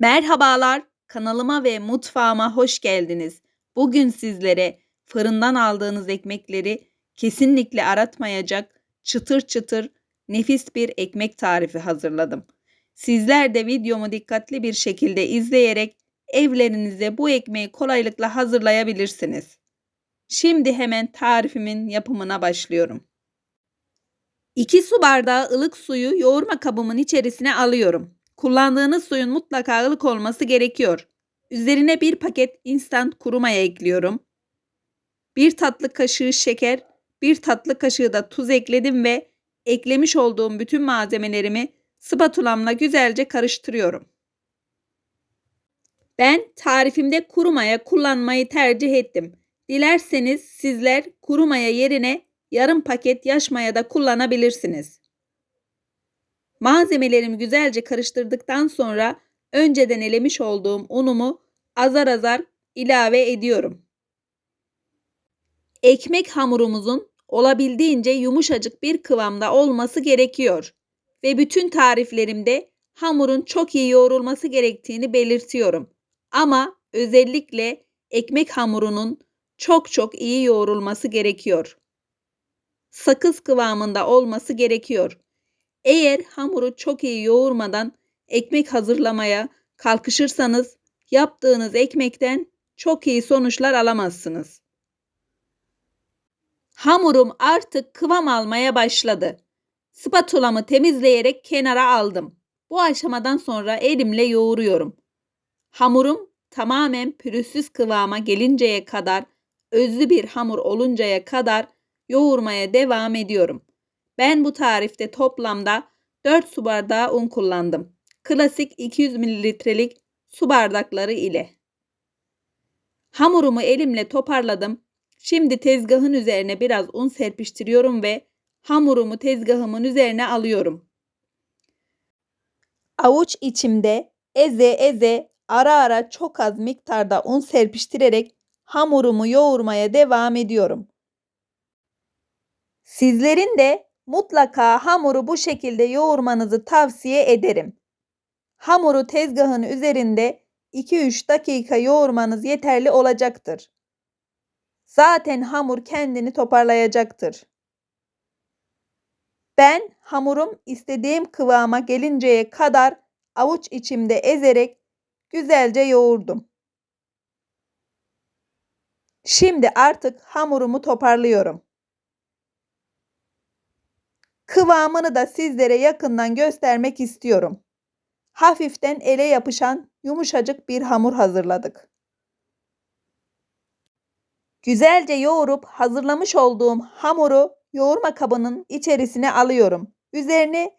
Merhabalar, kanalıma ve mutfağıma hoş geldiniz. Bugün sizlere fırından aldığınız ekmekleri kesinlikle aratmayacak çıtır çıtır nefis bir ekmek tarifi hazırladım. Sizler de videomu dikkatli bir şekilde izleyerek evlerinizde bu ekmeği kolaylıkla hazırlayabilirsiniz. Şimdi hemen tarifimin yapımına başlıyorum. 2 su bardağı ılık suyu yoğurma kabımın içerisine alıyorum. Kullandığınız suyun mutlaka ılık olması gerekiyor. Üzerine bir paket instant kuru maya ekliyorum. Bir tatlı kaşığı şeker, bir tatlı kaşığı da tuz ekledim ve eklemiş olduğum bütün malzemelerimi spatulamla güzelce karıştırıyorum. Ben tarifimde kuru maya kullanmayı tercih ettim. Dilerseniz sizler kuru maya yerine yarım paket yaş maya da kullanabilirsiniz. Malzemelerimi güzelce karıştırdıktan sonra önceden elemiş olduğum unumu azar azar ilave ediyorum. Ekmek hamurumuzun olabildiğince yumuşacık bir kıvamda olması gerekiyor ve bütün tariflerimde hamurun çok iyi yoğrulması gerektiğini belirtiyorum. Ama özellikle ekmek hamurunun çok çok iyi yoğrulması gerekiyor. Sakız kıvamında olması gerekiyor. Eğer hamuru çok iyi yoğurmadan ekmek hazırlamaya kalkışırsanız yaptığınız ekmekten çok iyi sonuçlar alamazsınız. Hamurum artık kıvam almaya başladı. Spatulamı temizleyerek kenara aldım. Bu aşamadan sonra elimle yoğuruyorum. Hamurum tamamen pürüzsüz kıvama gelinceye kadar, özlü bir hamur oluncaya kadar yoğurmaya devam ediyorum. Ben bu tarifte toplamda 4 su bardağı un kullandım. Klasik 200 mililitrelik su bardakları ile. Hamurumu elimle toparladım. Şimdi tezgahın üzerine biraz un serpiştiriyorum ve hamurumu tezgahımın üzerine alıyorum. Avuç içimde eze eze ara ara çok az miktarda un serpiştirerek hamurumu yoğurmaya devam ediyorum. Sizlerin de mutlaka hamuru bu şekilde yoğurmanızı tavsiye ederim. Hamuru tezgahın üzerinde 2-3 dakika yoğurmanız yeterli olacaktır. Zaten hamur kendini toparlayacaktır. Ben hamurum istediğim kıvama gelinceye kadar avuç içimde ezerek güzelce yoğurdum. Şimdi artık hamurumu toparlıyorum. Kıvamını da sizlere yakından göstermek istiyorum. Hafiften ele yapışan yumuşacık bir hamur hazırladık. Güzelce yoğurup hazırlamış olduğum hamuru yoğurma kabının içerisine alıyorum. Üzerini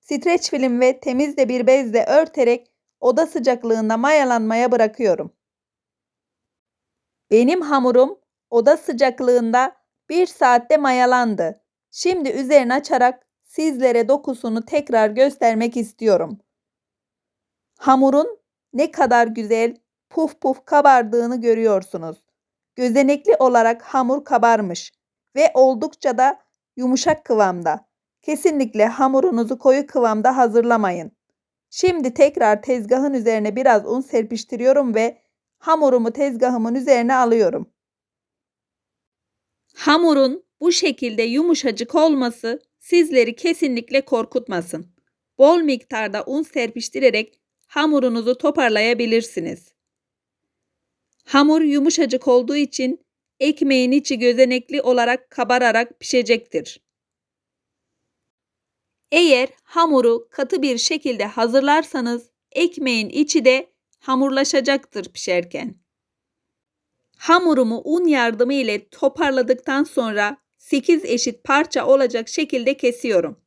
streç film ve temiz de bir bezle örterek oda sıcaklığında mayalanmaya bırakıyorum. Benim hamurum oda sıcaklığında bir saatte mayalandı. Şimdi üzerine açarak sizlere dokusunu tekrar göstermek istiyorum. Hamurun ne kadar güzel puf puf kabardığını görüyorsunuz. Gözenekli olarak hamur kabarmış ve oldukça da yumuşak kıvamda. Kesinlikle hamurunuzu koyu kıvamda hazırlamayın. Şimdi tekrar tezgahın üzerine biraz un serpiştiriyorum ve hamurumu tezgahımın üzerine alıyorum. Hamurun bu şekilde yumuşacık olması sizleri kesinlikle korkutmasın. Bol miktarda un serpiştirerek hamurunuzu toparlayabilirsiniz. Hamur yumuşacık olduğu için ekmeğin içi gözenekli olarak kabararak pişecektir. Eğer hamuru katı bir şekilde hazırlarsanız ekmeğin içi de hamurlaşacaktır pişerken. Hamurumu un yardımı ile toparladıktan sonra 8 eşit parça olacak şekilde kesiyorum.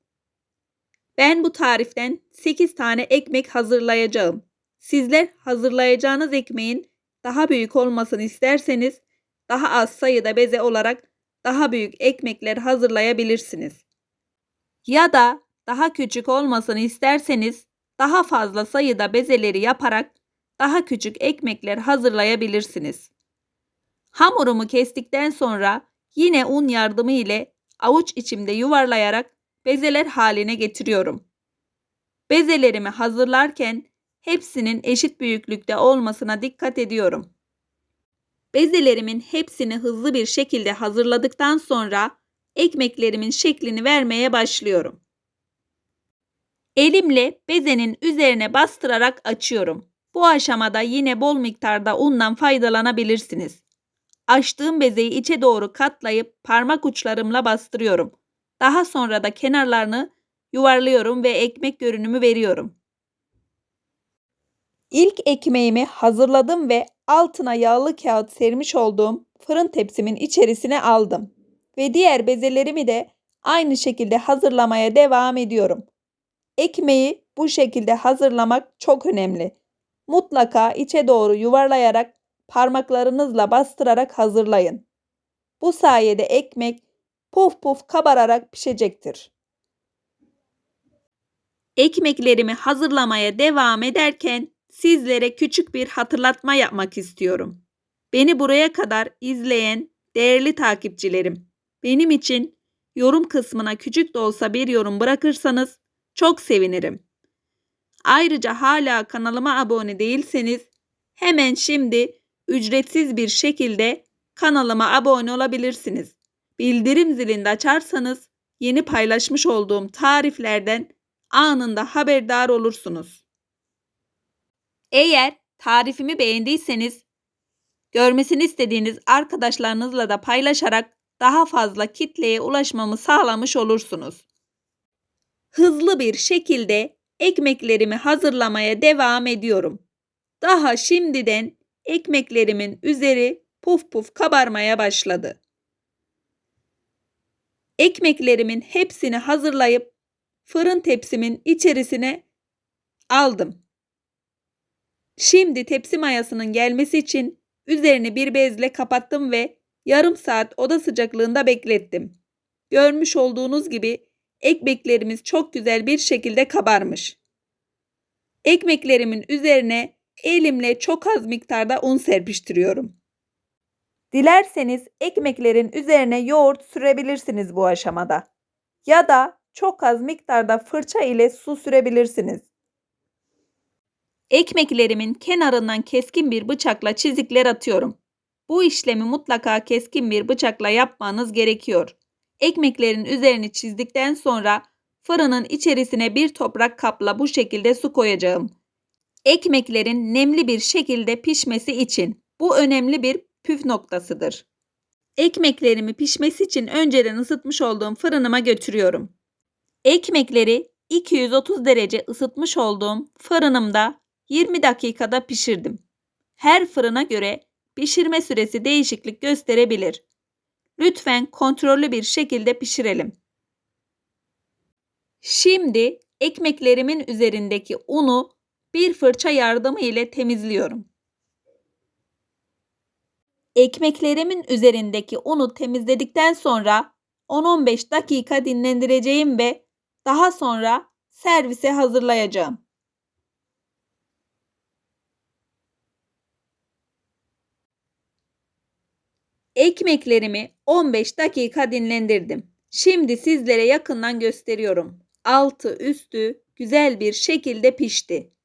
Ben bu tariften 8 tane ekmek hazırlayacağım. Sizler hazırlayacağınız ekmeğin daha büyük olmasını isterseniz daha az sayıda beze olarak daha büyük ekmekler hazırlayabilirsiniz. Ya da daha küçük olmasını isterseniz daha fazla sayıda bezeleri yaparak daha küçük ekmekler hazırlayabilirsiniz. Hamurumu kestikten sonra yine un yardımı ile avuç içimde yuvarlayarak bezeler haline getiriyorum. Bezelerimi hazırlarken hepsinin eşit büyüklükte olmasına dikkat ediyorum. Bezelerimin hepsini hızlı bir şekilde hazırladıktan sonra ekmeklerimin şeklini vermeye başlıyorum. Elimle bezenin üzerine bastırarak açıyorum. Bu aşamada yine bol miktarda undan faydalanabilirsiniz. Açtığım bezeyi içe doğru katlayıp parmak uçlarımla bastırıyorum. Daha sonra da kenarlarını yuvarlıyorum ve ekmek görünümü veriyorum. İlk ekmeğimi hazırladım ve altına yağlı kağıt sermiş olduğum fırın tepsimin içerisine aldım. Ve diğer bezelerimi de aynı şekilde hazırlamaya devam ediyorum. Ekmeği bu şekilde hazırlamak çok önemli. Mutlaka içe doğru yuvarlayarak parmaklarınızla bastırarak hazırlayın. Bu sayede ekmek puf puf kabararak pişecektir. Ekmeklerimi hazırlamaya devam ederken sizlere küçük bir hatırlatma yapmak istiyorum. Beni buraya kadar izleyen değerli takipçilerim, benim için yorum kısmına küçük de olsa bir yorum bırakırsanız çok sevinirim. Ayrıca hala kanalıma abone değilseniz hemen şimdi ücretsiz bir şekilde kanalıma abone olabilirsiniz. Bildirim zilini de açarsanız yeni paylaşmış olduğum tariflerden anında haberdar olursunuz. Eğer tarifimi beğendiyseniz görmesini istediğiniz arkadaşlarınızla da paylaşarak daha fazla kitleye ulaşmamı sağlamış olursunuz. Hızlı bir şekilde ekmeklerimi hazırlamaya devam ediyorum. Daha şimdiden ekmeklerimin üzeri puf puf kabarmaya başladı. Ekmeklerimin hepsini hazırlayıp fırın tepsimin içerisine aldım. Şimdi tepsi mayasının gelmesi için üzerini bir bezle kapattım ve yarım saat oda sıcaklığında beklettim. Görmüş olduğunuz gibi ekmeklerimiz çok güzel bir şekilde kabarmış. Ekmeklerimin üzerine elimle çok az miktarda un serpiştiriyorum. Dilerseniz ekmeklerin üzerine yoğurt sürebilirsiniz bu aşamada. Ya da çok az miktarda fırça ile su sürebilirsiniz. Ekmeklerimin kenarından keskin bir bıçakla çizikler atıyorum. Bu işlemi mutlaka keskin bir bıçakla yapmanız gerekiyor. Ekmeklerin üzerini çizdikten sonra fırının içerisine bir toprak kapla bu şekilde su koyacağım. Ekmeklerin nemli bir şekilde pişmesi için bu önemli bir püf noktasıdır. Ekmeklerimi pişmesi için önceden ısıtmış olduğum fırınıma götürüyorum. Ekmekleri 230 derece ısıtmış olduğum fırınımda 20 dakikada pişirdim. Her fırına göre pişirme süresi değişiklik gösterebilir. Lütfen kontrollü bir şekilde pişirelim. Şimdi ekmeklerimin üzerindeki unu bir fırça yardımı ile temizliyorum. Ekmeklerimin üzerindeki unu temizledikten sonra 10-15 dakika dinlendireceğim ve daha sonra servise hazırlayacağım. Ekmeklerimi 15 dakika dinlendirdim. Şimdi sizlere yakından gösteriyorum. Altı üstü güzel bir şekilde pişti.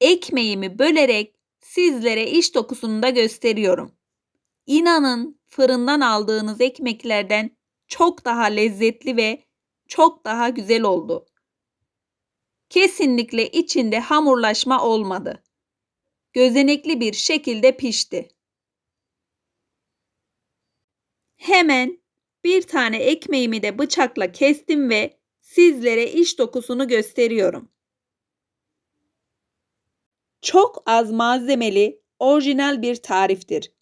Ekmeğimi bölerek sizlere iç dokusunu da gösteriyorum. İnanın fırından aldığınız ekmeklerden çok daha lezzetli ve çok daha güzel oldu. Kesinlikle içinde hamurlaşma olmadı. Gözenekli bir şekilde pişti. Hemen bir tane ekmeğimi de bıçakla kestim ve sizlere iç dokusunu gösteriyorum. Çok az malzemeli, orijinal bir tariftir.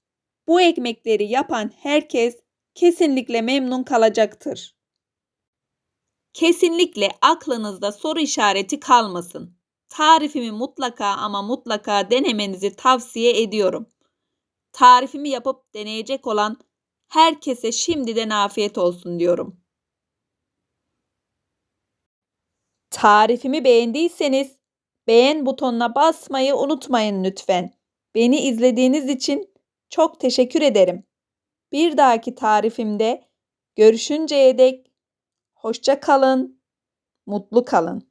Bu ekmekleri yapan herkes kesinlikle memnun kalacaktır. Kesinlikle aklınızda soru işareti kalmasın. Tarifimi mutlaka ama mutlaka denemenizi tavsiye ediyorum. Tarifimi yapıp deneyecek olan herkese şimdiden afiyet olsun diyorum. Tarifimi beğendiyseniz beğen butonuna basmayı unutmayın lütfen. Beni izlediğiniz için çok teşekkür ederim. Bir dahaki tarifimde görüşünceye dek hoşça kalın, mutlu kalın.